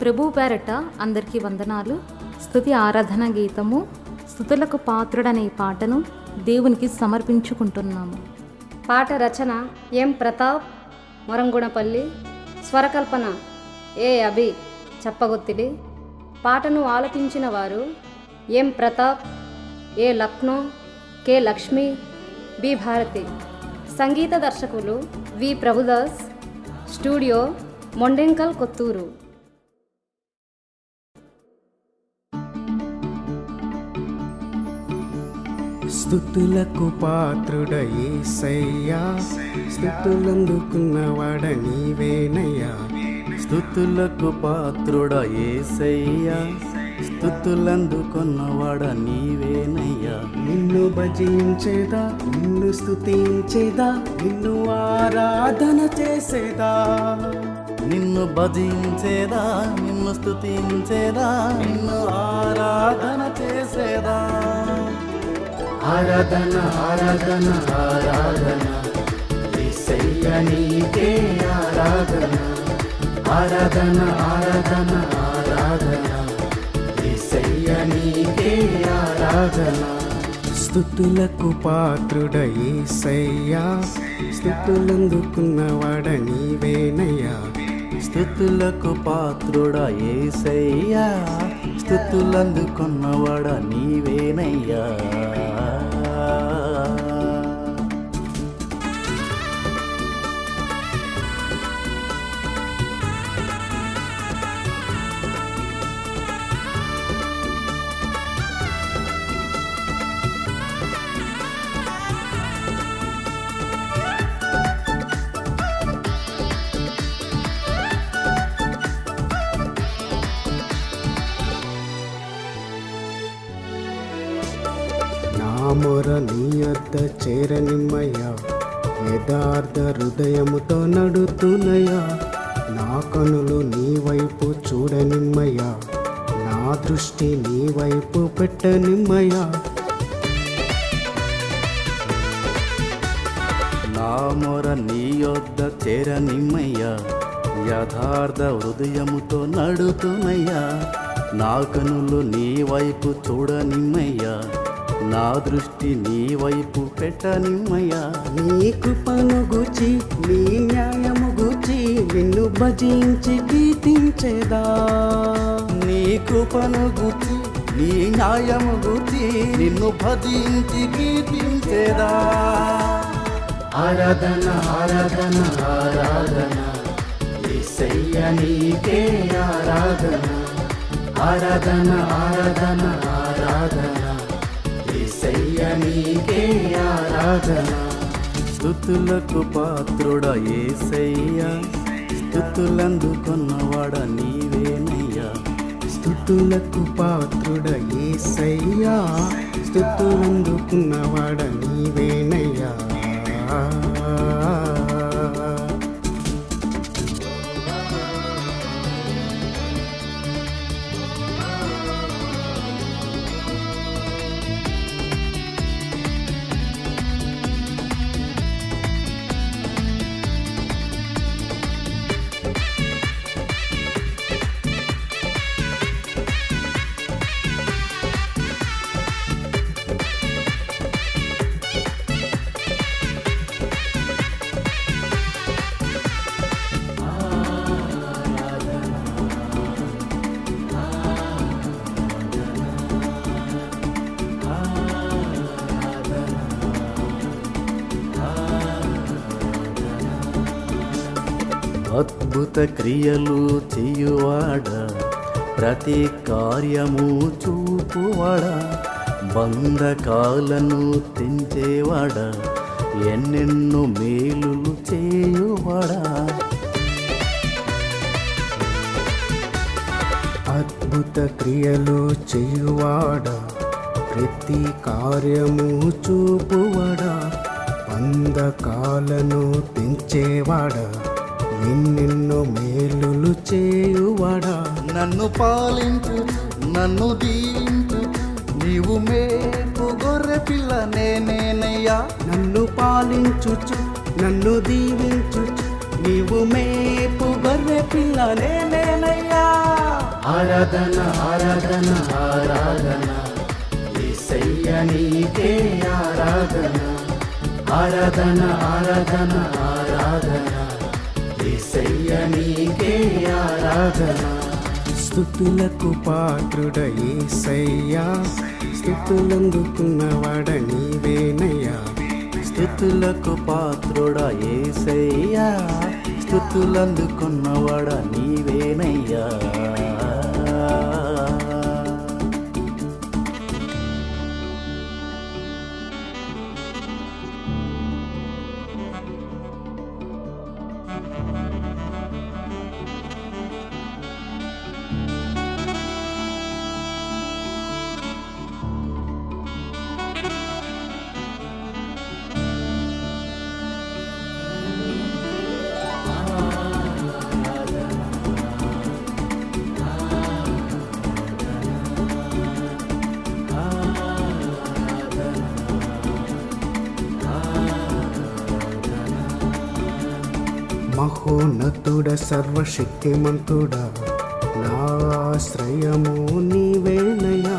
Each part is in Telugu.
ప్రభు పేరట అందరికీ వందనాలు. స్థుతి ఆరాధన గీతము స్థుతులకు పాత్రుడనే పాటను దేవునికి సమర్పించుకుంటున్నాము. పాట రచన ఎం ప్రతాప్ మొరంగుణపల్లి స్వరకల్పన ఏ అభి చెప్పగొత్తిలి. పాటను ఆలపించిన వారు M Prathap A Lucknow K Lakshmi B Bharathi. సంగీత దర్శకులు వి ప్రభుదాస్ స్టూడియో మొండెంకల్ కొత్తూరు. స్థుతులకు పాత్రుడ ఏసయ్యా స్థుతులందుకున్నవాడ నీవేనయ్యా. స్థుతులకు పాత్రుడ ఏసయ్యా స్థుతులందుకున్నవాడ నీవేనయ్యా. నిన్ను భజించేదా నిన్ను స్థుతించేదా నిన్ను ఆరాధన చేసేదా. నిన్ను భజించేదా నిన్ను స్థుతించేదా నిన్ను ఆరాధన చేసేదా. ఆరాధన ఆరాధన ఆరాధన. నీకే ఆరాధన. ఆరాధన ఆరాధన ఆరాధన. నీకే ఆరాధన. స్థుతులకు పాత్రుడ ఏసయ్యా స్థుతులందుకున్నవాడ నీవేనయ్యా. స్థుతులకు పాత్రుడ ఏసయ్యా స్థుతులందుకున్నవాడ నీవేనయ్యా. మొర నీ వద్ద చేరనిమ్మయ్యా. యథార్థ హృదయముతో నడుతున్నయ్యా. నా కనులు నీ వైపు చూడనిమ్మయ్యా. నా దృష్టి నీ వైపు పెట్టనిమ్మయ్యా. నా మొర నీ యొద్ద చేరనిమ్మయ్యా. యథార్థ హృదయముతో నడుతున్నయ్యా. నా కనులు నీ వైపు చూడనిమ్మయ్యా. నా దృష్టి నీ వైపు పెట్టనిమ్మయ్యా. నీ కృపను గుచి నీ న్యాయము గుచి నిన్ను భజించి గీతించేదా నీ కృపను గుచి నీ న్యాయము గుచి నిన్ను భజించి గీతించేదా ఆరాధన ఆరాధన ఆరాధన. ఏసయ్య నీకే ఆరాధన. ఆరాధన ఆరాధన ఆరాధన. ఆరాధన స్థుతులకు పాత్రుడ ఏసయ్యా. స్థుతులందుకున్నవాడ నీవేనయ్యా. స్థుతులకు పాత్రుడ ఏసయ్యా. స్థుతులందుకున్నవాడ నీవేనయ్యా. అద్భుత క్రియలు చేయువాడ? ప్రతి కార్యము చూపువాడ? బంధకాలను తెంచేవాడ? ఎన్నెన్నో మేలులు చేయువాడా? అద్భుత క్రియలు చేయువాడా? ప్రతి కార్యము చూపువాడా? బంధకాలను తెంచేవాడా? ఎన్నెన్నో మేలులు చేయువాడా? నన్ను పాలింపు నన్ను దీవించు నీవు మేపు గొర్రె పిల్ల నేనేనయ్యా. నన్ను పాలించుచు నన్ను దీవించుచు నీవు మేపు గొర్రె పిల్ల నేనేనయ్యా. ఆరాధన ఆరాధన ఆరాధన. ఏసయ్య నీకే ఆరాధన. ఆరాధన ఆరాధన ఆరాధన. స్థుతులకు పాత్రుడ ఏసయ్యా స్థుతులందుకున్నవాడ నీవేనయ్యా స్థుతులకు సయ్యా. ఏసయ్యా స్థుతులందుకున్నవాడ నీవేనయ్యా సర్వోన్నతుడ సర్వశక్తిమంతుడా నాశ్రయము నీవేనయా.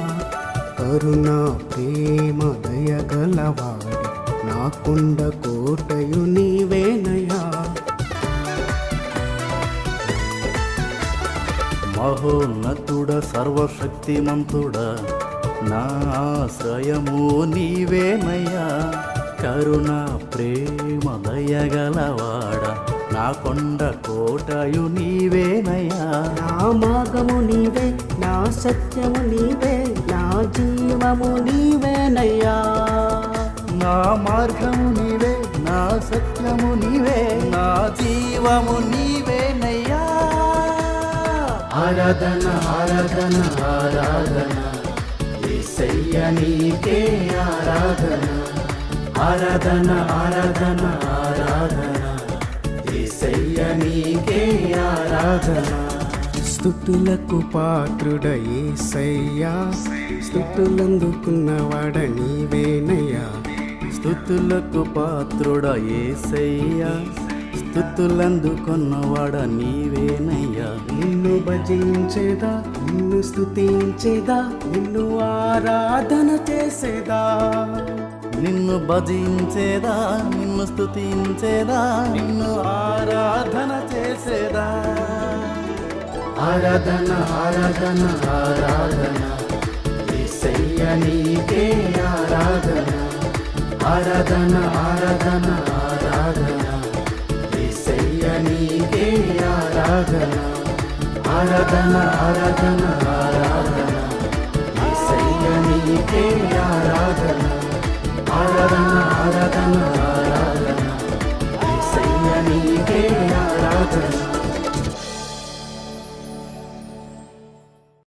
కరుణ ప్రేమ దయగలవాడి నా కుండ కోటయు నీవేనయా. మహోన్నతుడ సర్వశక్తిమంతుడ నా ఆశ్రయము నీవేనయ్యా కరుణ ప్రేమ దయగలవాడ నా కొండ కోటయు నీవేనయ్యా. నా మార్గము నీవే నా సత్యము నీవే నా జీవము నీవేనయ్యా. నా మార్గము నీవే నా సత్యము నీవే నా జీవము నీవేనయ్యా. ఆరాధన ఆరాధన ఆరాధన ఏసయ్య నీకే ఆరాధన. ఆరాధన ఆరాధన ఆరాధన. ఏసయ్య నీకే ఆరాధన. స్థుతులకు పాత్రుడ ఏసయ్యా స్థుతులందుకున్నవాడ నీవేనయ్యా. స్థుతులకు పాత్రుడ ఏసయ్యా స్థుతులందుకున్నవాడ నీవేనయ్యా. నిన్ను భజించేదా నిన్ను స్తుతించేదా నిన్ను ఆరాధన చేసేదా. నిన్ను భజించేదా నిన్ను స్థుతించేదా నిన్ను ఆరాధన చేసేదా? ఆరాధన ఆరాధన ఆరాధన. నీకే ఆరాధన. ఆరాధన ఆరాధన ఆరాధన. నీకే ఆరాధన. ఆరాధన ఆరాధన ఆరాధన. నీకే ఆరాధన ఆరాధన ఆరాధన ఆరాధన